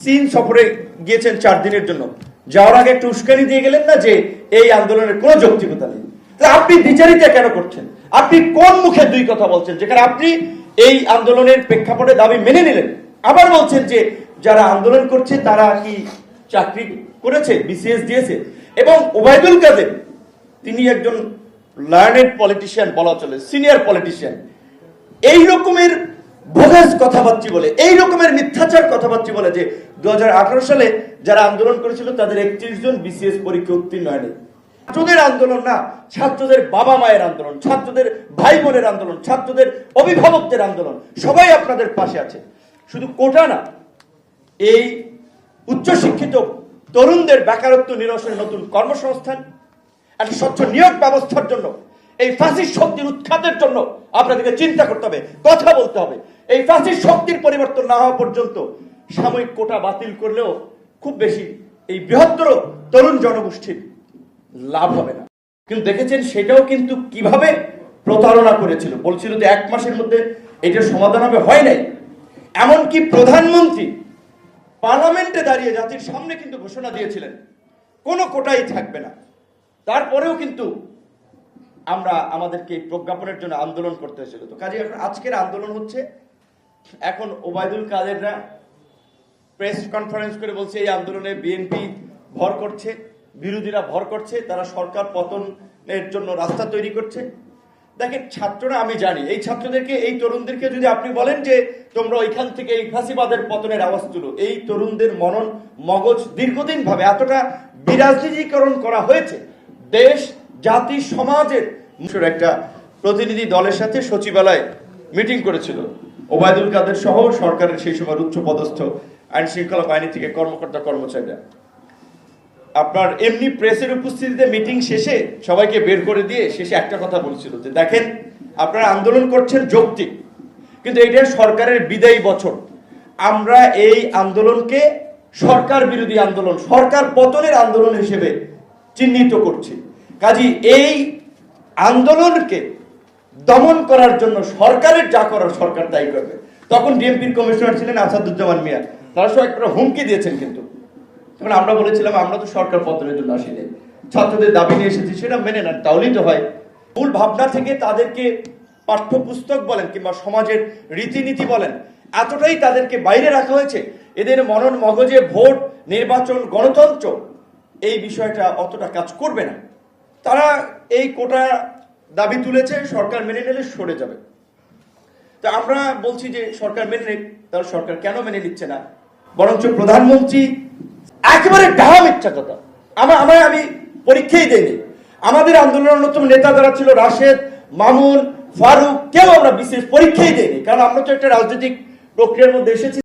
চীন সফরে গিয়েছেন চার দিনের জন্য। যাওয়ার আগে একটু উস্কানি দিয়ে গেলেন না যে এই আন্দোলনের কোনো যৌক্তিকতা নেই। তাহলে আপনি দ্বিচারিতা কেন করছেন? আপনি কোন মুখে দুই কথা বলছেন? যেখানে আপনি এই আন্দোলনের প্রেক্ষাপটে দাবি মেনে নিলেন। আবার বলছেন যে যারা আন্দোলন করছে, তারা কি চাকরি করেছে বিসিএস দিয়েছে? এবং ওবায়দুল কাদের, তিনি একজন লার্নেড পলিটিশিয়ান বলা চলে সিনিয়র পলিটিশিয়ান এই রকমের বোগাস কথাবার্তি বলে, এই রকমের মিথ্যাচার কথাবার্তি বলে যে দু সালে যারা আন্দোলন করেছিল, তাদের একত্রিশ জন বিসিএস পরীক্ষা উত্তীর্ণ হয়নি। ছাত্রদের আন্দোলন না, ছাত্রদের বাবা মায়ের আন্দোলন, ছাত্রদের ভাই বোনের আন্দোলন, ছাত্রদের অভিভাবকদের আন্দোলন, সবাই আপনাদের পাশে আছে। শুধু কোটা না, এই উচ্চশিক্ষিত তরুণদের বেকারত্ব নিরসনের নতুন কর্মসংস্থান, একটা স্বচ্ছ নিয়োগ ব্যবস্থার জন্য এই ফাঁসির শক্তির উৎখাতের জন্য আপনাদেরকে চিন্তা করতে হবে, কথা বলতে হবে। এই ফাঁসির শক্তির পরিবর্তন না হওয়া পর্যন্ত সাময়িক কোটা বাতিল করলেও খুব বেশি এই বৃহত্তর তরুণ জনগোষ্ঠীর লাভ হবে না। কিন্তু দেখেছেন, সেটাও কিন্তু কীভাবে প্রতারণা করেছিল? বলছিল যে এক মাসের মধ্যে এটার সমাধান হবে, হয় নাই। এমনকি প্রধানমন্ত্রী পার্লামেন্টে দাঁড়িয়ে জাতির সামনে কিন্তু ঘোষণা দিয়েছিলেন, কোনো কোটাই থাকবে না। তারপরেও কিন্তু আমরা আমাদেরকে প্রজ্ঞাপনের জন্য আন্দোলন করতে হয়েছিল তো কাজে এখন আজকের আন্দোলন হচ্ছে, এখন ওবায়দুল কাদেররা প্রেস কনফারেন্স করে বলছে, এই আন্দোলনে বিএনপি ভর করছে, বিরোধীরা ভর করছে, তারা সরকার পতনের জন্য রাস্তা তৈরি করছে। দেখেন, ছাত্ররা আমি জানি, এই ছাত্রদেরকে, এই তরুণদেরকে যদি আপনি বলেন যে তোমরা ওইখান থেকে এই ফাঁসিবাদের পতনের আওয়াজ তুলো, এই তরুণদের মনন মগজ দীর্ঘদিন ভাবে এতটা বিরাজনীতিকরণ করা হয়েছে, দেশ, জাতি, সমাজের একটা প্রতিনিধি দলের সাথে সচিবালয় মিটিং করেছিল। ওবায়দুল কাদের সহ সরকারের সেই সময় উচ্চ পদস্থ আইন শৃঙ্খলা বাহিনী থেকে কর্মকর্তা কর্মচারীরা। আপনার এমনি প্রেসের উপস্থিতিতে মিটিং শেষে সবাইকে বের করে দিয়ে শেষে একটা কথা বলছিল যে, দেখেন, আপনারা আন্দোলন করছেন যৌক্তিক, কিন্তু এটা সরকারের বিদায়ী বছর। আমরা এই আন্দোলনকে সরকার বিরোধী আন্দোলন, সরকার পতনের আন্দোলন হিসেবে চিহ্নিত করছি। কাজী এই আন্দোলনকে দমন করার জন্য সরকারের যা করার সরকার তাই করবে। তখন ডিএমপির কমিশনার ছিলেন আসাদুজ্জামান মিয়া। তারা সব একটা হুমকি দিয়েছেন কিন্তু। তখন আমরা বলেছিলাম, আমরা তো সরকার পতনের জন্য আসিনি। ছাত্রদের দাবি নিয়ে এসেছি, সেটা মেনে নেন, তাহলেই তো হয়। মূল ভাবনা থেকে তাদেরকে পাঠ্যপুস্তক বলেন কিংবা সমাজের রীতিনীতি বলেন, এতটাই তাদেরকে বাইরে রাখা হয়েছে। এদের মনন মগজে ভোট, নির্বাচন, গণতন্ত্র, এই বিষয়টা অতটা কাজ করবে না। তারা এই কোটা দাবি তুলেছে, সরকার মেনে নিলে সরে যাবে। তো আমরা বলছি যে সরকার মেনে নিক, তাহলে সরকার কেন মেনে নিচ্ছে না? বরঞ্চ প্রধানমন্ত্রী একেবারে ডাহা মিথ্যা কথা। আমার আমার আমি পরীক্ষাই দেয়নি আমাদের আন্দোলনের অন্যতম নেতা যারা ছিল, রাশেদ, মামুন, ফারুক, কেউ আমরা বিশেষ পরীক্ষাই দেয়নি কারণ আমরা তো একটা রাজনৈতিক প্রক্রিয়ার মধ্যে এসেছি।